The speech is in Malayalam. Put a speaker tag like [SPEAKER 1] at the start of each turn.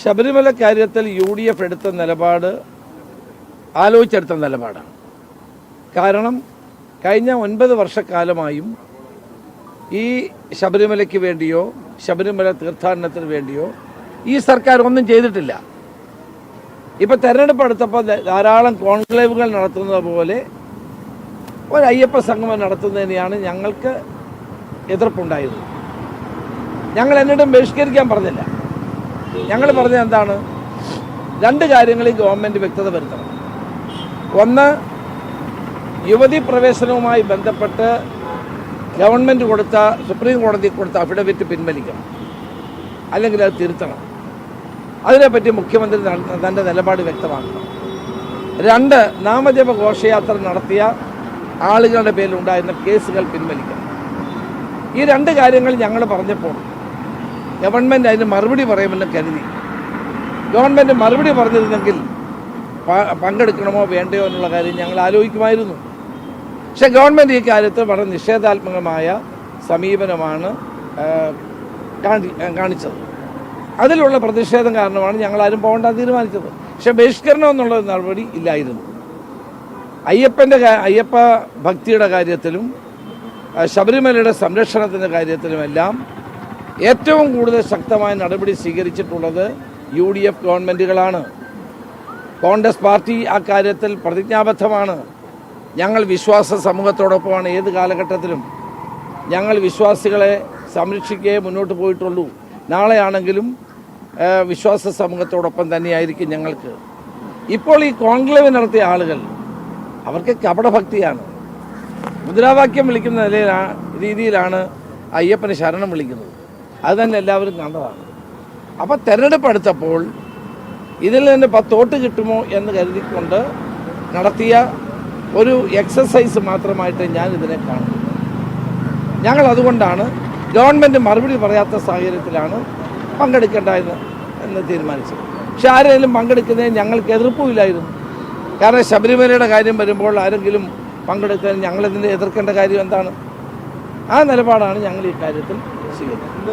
[SPEAKER 1] ശബരിമല കാര്യത്തിൽ യു ഡി എഫ് എടുത്ത നിലപാട് ആലോചിച്ചെടുത്ത നിലപാടാണ്. കാരണം കഴിഞ്ഞ ഒൻപത് വർഷക്കാലമായും ഈ ശബരിമലയ്ക്ക് വേണ്ടിയോ ശബരിമല തീർത്ഥാടനത്തിന് വേണ്ടിയോ ഈ സർക്കാർ ഒന്നും ചെയ്തിട്ടില്ല. ഇപ്പൊ തെരഞ്ഞെടുപ്പ് അടുത്തപ്പോൾ ധാരാളം കോൺക്ലേവുകൾ നടത്തുന്നത് പോലെ ഒരു അയ്യപ്പ സംഗമം നടത്തുന്നതിനെയാണ് ഞങ്ങൾക്ക് എതിർപ്പുണ്ടായത് ഞങ്ങൾ എന്നിട്ടും ബഹിഷ്കരിക്കാൻ പറഞ്ഞില്ല. ഞങ്ങൾ പറഞ്ഞത് എന്താണ്? രണ്ട് കാര്യങ്ങളിൽ ഗവൺമെന്റ് വ്യക്തത വരുത്തണം. ഒന്ന് യുവതി പ്രവേശനവുമായി ബന്ധപ്പെട്ട് ഗവൺമെന്റ് കൊടുത്ത സുപ്രീം കോടതി കൊടുത്ത അഫിഡവിറ്റ് പിൻവലിക്കണം. അല്ലെങ്കിൽ അത് തിരുത്തണം. അതിനെപ്പറ്റി മുഖ്യമന്ത്രി തന്റെ നിലപാട് വ്യക്തമാക്കണം. രണ്ട് നാമജപ ഘോഷയാത്ര നടത്തിയ ആളുകളുടെ പേരിലുണ്ടായിരുന്ന കേസുകൾ പിൻവലിക്കണം. ഈ രണ്ട് കാര്യങ്ങൾ ഞങ്ങൾ പറഞ്ഞപ്പോൾ ഗവൺമെന്റ് അതിന് മറുപടി പറയുമെന്ന് കരുതി. ഗവൺമെന്റ് മറുപടി പറഞ്ഞിരുന്നെങ്കിൽ പങ്കെടുക്കണമോ വേണ്ടയോ എന്നുള്ള കാര്യം ഞങ്ങൾ ആലോചിക്കുമായിരുന്നു. പക്ഷെ ഗവൺമെന്റ് ഈ കാര്യത്തിൽ വളരെ നിഷേധാത്മകമായ സമീപനമാണ് കാണി- കാണിച്ചത്. അതിലുള്ള പ്രതിഷേധം കാരണമാണ് ഞങ്ങൾ ആരും പോകേണ്ട തീരുമാനിച്ചത്. പക്ഷെ ബഹിഷ്കരണം എന്നുള്ള നടപടി ഇല്ലായിരുന്നു. അയ്യപ്പന്റെ അയ്യപ്പ ഭക്തിയുടെ കാര്യത്തിലും ശബരിമലയുടെ സംരക്ഷണത്തിന്റെ കാര്യത്തിലുമെല്ലാം ഏറ്റവും കൂടുതൽ ശക്തമായ നടപടി സ്വീകരിച്ചിട്ടുള്ളത് യു ഡി എഫ് ഗവൺമെന്റുകളാണ് കോൺഗ്രസ് പാർട്ടി ആ കാര്യത്തിൽ പ്രതിജ്ഞാബദ്ധമാണ്. ഞങ്ങൾ വിശ്വാസ സമൂഹത്തോടൊപ്പമാണ് ഏത് കാലഘട്ടത്തിലും. ഞങ്ങൾ വിശ്വാസികളെ സംരക്ഷിക്കേ മുന്നോട്ട് പോയിട്ടുള്ളൂ. നാളെയാണെങ്കിലും വിശ്വാസ സമൂഹത്തോടൊപ്പം തന്നെയായിരിക്കും ഞങ്ങൾക്ക്. ഇപ്പോൾ ഈ കോൺക്ലേവ് നടത്തിയ ആളുകൾ അവർക്ക് കപടഭക്തിയാണ്. മുദ്രാവാക്യം വിളിക്കുന്ന നിലയിലാണ് രീതിയിലാണ് അയ്യപ്പന് ശരണം വിളിക്കുന്നത്. അത് തന്നെ എല്ലാവരും കണ്ടതാണ്. അപ്പോൾ തെരഞ്ഞെടുപ്പ് അടുത്തപ്പോൾ ഇതിൽ നിന്ന് പത്തോട്ട് കിട്ടുമോ എന്ന് കരുതിക്കൊണ്ട് നടത്തിയ ഒരു എക്സസൈസ് മാത്രമായിട്ട് ഞാൻ ഇതിനെ കാണുന്നു. ഞങ്ങൾ അതുകൊണ്ടാണ് ഗവൺമെന്റ് മറുപടി പറയാത്ത സാഹചര്യത്തിലാണ് പങ്കെടുക്കേണ്ട എന്ന് തീരുമാനിച്ചത്. പക്ഷെ ആരെങ്കിലും പങ്കെടുക്കുന്നതിന് ഞങ്ങൾക്ക് എതിർപ്പുമില്ലായിരുന്നു കാരണം ശബരിമലയുടെ കാര്യം വരുമ്പോൾ ആരെങ്കിലും പങ്കെടുക്കാൻ ഞങ്ങളിതിനെ എതിർക്കേണ്ട കാര്യം എന്താണ്? ആ നിലപാടാണ് ഞങ്ങൾ ഈ കാര്യത്തിൽ സ്വീകരിക്കുന്നത്.